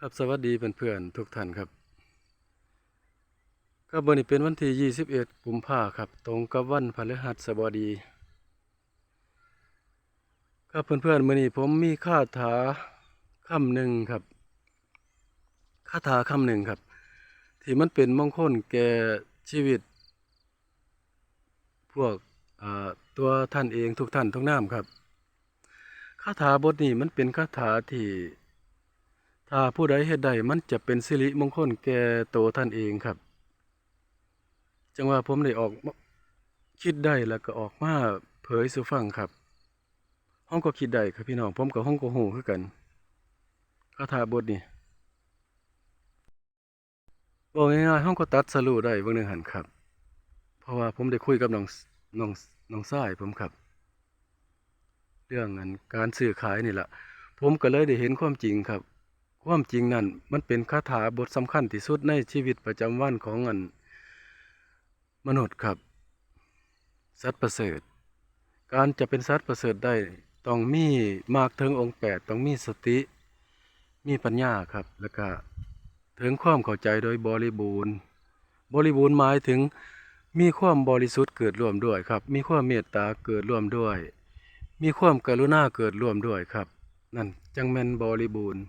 ครับสวัสดีเพื่อนๆทุกท่านครับครับวันนี้เป็นวันที่ 21 กุมภาครับ ตรงกับวันพฤหัสบดี ครับเพื่อนๆมื่อนี้ผมมีคาถาคำหนึ่งครับคาถาคำหนึ่งครับ ที่มันเป็นมงคลแก่ชีวิต พวกตัวท่านเองทุกท่านทุกน้ำครับคาถาบทนี้มันเป็นคาถาที่ ถ้าผู้ใดเฮ็ดได้มันจะเป็นสิริมงคลแก่ตัวท่านเองครับ จังว่าผมได้ออกคิดได้แล้วก็ออกมาเผยสู่ฟังครับห้องก็คิดได้ครับพี่น้องผมกับห้องก็ฮู้คือกันคาถาบทนี้บอกง่ายๆห้องก็ตัดสรุได้เบิ่งหนึ่งหันครับ เพราะว่าผมได้คุยกับน้องน้องน้องชายผมครับ เรื่องอันการซื้อขายนี่แหละผมก็เลยได้เห็นความจริงครับ ความจริงนั่นมันเป็นคาถาบทสำคัญที่สุดในชีวิตประจำวันของอันมนุษย์ครับ สัตว์ประเสริฐ การจะเป็นสัตว์ประเสริฐได้ต้องมีมากถึงองค์แปดต้องมีสติ มีปัญญาครับ แล้วก็ถึงความเข้าใจโดยบริบูรณ์ บริบูรณ์หมายถึงมีความบริสุทธิ์เกิดร่วมด้วยครับ มีความเมตตาเกิดร่วมด้วย มีความกรุณาเกิดร่วมด้วยครับ นั่นจังแมนบริบูรณ์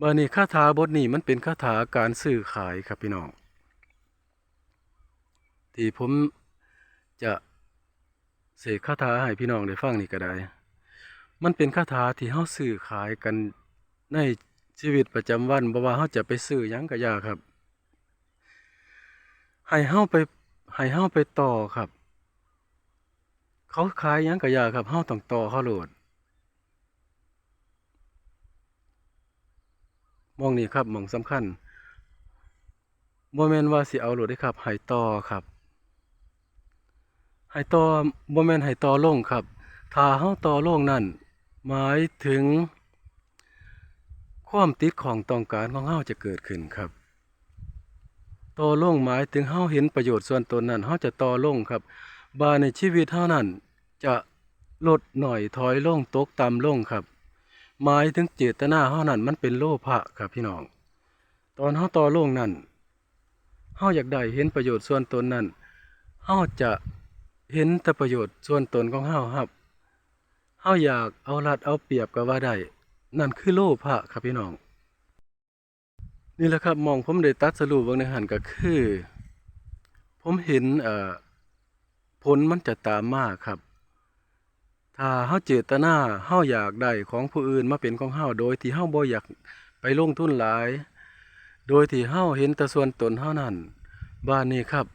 บานี้คาถาบทนี้มันเป็นคาถาการซื้อขายครับพี่น้อง ที่ผมจะเสกคาถาให้พี่น้องได้ฟังนี่ก็ได้ มันเป็นคาถาที่เฮาซื้อขายกันในชีวิตประจำวันบ่ว่าเฮาจะไปซื้อหยังก็ยากครับ ให้เฮาไปให้เฮาไปต่อครับ เขาขายหยังก็ยากครับเฮาต้องต่อเขาโลด มองนี่ครับมองสำคัญบ่แม่นว่าสิเอาโหลดได้ครับให้ต่อครับให้ต่อบ่แม่นให้ต่อลงครับ ถ้าเฮาต่อลงนั่นหมายถึง ความติดของต้องการของเฮาจะเกิดขึ้นครับต่อลงหมายถึงเฮาเห็นประโยชน์ส่วนตนนั้นเฮาจะต่อลงครับบาในชีวิตเฮานั้นจะลดหน่อยถอยลงตกต่ำลงครับ หมายถึงเจตนาเฮานั้นมันเป็นโลภะครับพี่น้อง ตอนเฮาต่อโลงนั้นเฮาอยากได้เห็นประโยชน์ส่วนตนนั้นเฮาจะเห็นแต่ประโยชน์ส่วนตนของเฮาครับเฮาอยากเอารัดเอาเปรียบก็ว่าได้นั่นคือโลภะครับพี่น้อง นี่แหละครับมองผมได้ตัดสรุปเบางในหันก็คือ ผมเห็นเอ่อผลมันจะตามมาครับ ถ้าเฮาเจตนาเฮาอยากได้ของผู้อื่นมาเป็นของเฮาโดยที่เฮาบ่อยากไปลงทุนหลาย โดยที่เฮาเห็นแต่ส่วนตนเฮานั้นบ้านนี้ครับ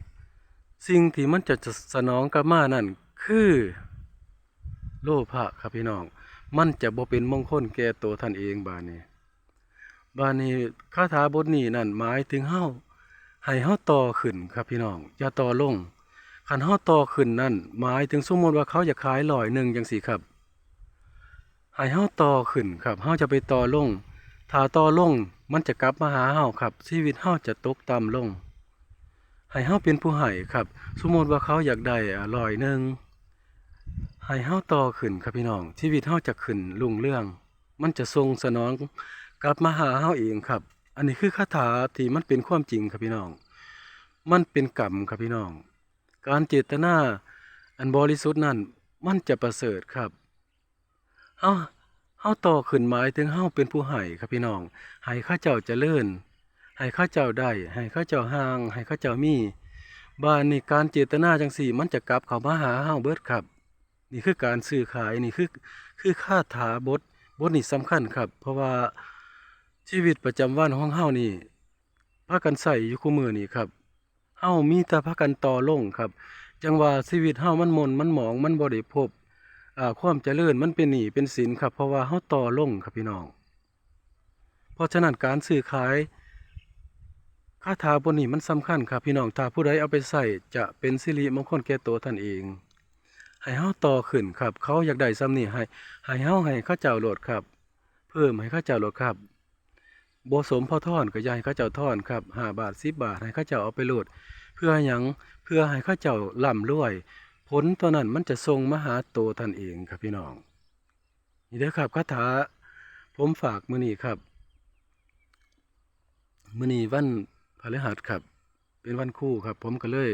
สิ่งที่มันจะสนองกลับมานั่นคือ โลภะครับพี่น้อง มันจะบ่เป็นมงคลแก่ตัวท่านเองบ้านนี้บ้านนี้คาถาบทนี้นั่นหมายถึงเฮาให้เฮาต่อขึ้นครับพี่น้องอย่าต่อลง คันเฮาต่อขึ้นนั่นหมายถึงสมมติว่าเขาอยากขายร้อยหนึ่งจังสี่ครับให้เฮาต่อขึ้นครับเฮาจะไปต่อลงถ้าต่อลงมันจะกลับมาหาเฮาครับ ชีวิตเฮาจะตกต่ำลงให้เฮาเป็นผู้ให้ครับ สมมติว่าเขาอยากได้ร้อยหนึ่งให้เฮาต่อขึ้นครับพี่น้อง ชีวิตเฮาจะขึ้นรุ่งเรื่อง มันจะทรงสนองกลับมาหาเฮาเองครับ อันนี้คือคาถาที่มันเป็นความจริงครับพี่น้อง มันเป็นกรรมครับพี่น้อง การเจตนาอันบริสุทธิ์นั่นมันจะประเสริฐครับเฮาเฮาต่อขึ้นหมายถึงเฮาเป็นผู้ให้ครับพี่น้องให้ข้าเจ้าเจริญให้ข้าเจ้าได้ให้ข้าเจ้าห่างให้ข้าเจ้ามีบ้านนี่การเจตนาจังสี่ มันจะกลับเข้ามาหาเฮาเบิดครับ นี่คือการซื้อขายนี่คือคือค่าถาบทบทนี่สำคัญครับ เพราะว่าชีวิตประจำวันของเฮานี่พากันใส่อยู่คู่มือนี่ครับ เฮามีแต่พักกันต่อลงครับ จังว่าชีวิตเฮามันมนมันหมองมันบ่ได้พบอ่าความเจริญมันเป็นหนี้เป็นสินครับ เพราะว่าเฮาต่อลงครับพี่น้อง เพราะฉะนั้นการซื้อขายคาถาบนนี้มันสำคัญครับพี่น้องถ้าผู้ใดเอาไปใส่จะเป็นสิริมงคลแก่ตัวท่านเอง ให้เฮาต่อขึ้นครับ เขาอยากได้ซ้ำนี่ให้ให้เฮาให้เขาเจ้าโหลดครับ เพิ่มให้เขาเจ้าโหลดครับ บสมพอทอนก็ยาให้าเจ้าทอนครับห้าบาทสิบบาทให้เขาเจ้าเอาไปโหลด เพื่อหยังเพื่อให้เขาเจ้าร่ำรวย ผลตัวนั้นมันจะส่งมหาตัวท่านเองครับพี่น้อง นี่เด้อครับคาถาผมฝากมือนี้ครับมือนี้วันพฤหัสครับ เป็นวันคู่ครับ ผมก็เลย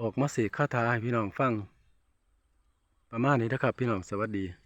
ออกมาเสกคาถาให้พี่น้องฟัง ประมาณนี้นะครับพี่น้องสวัสดี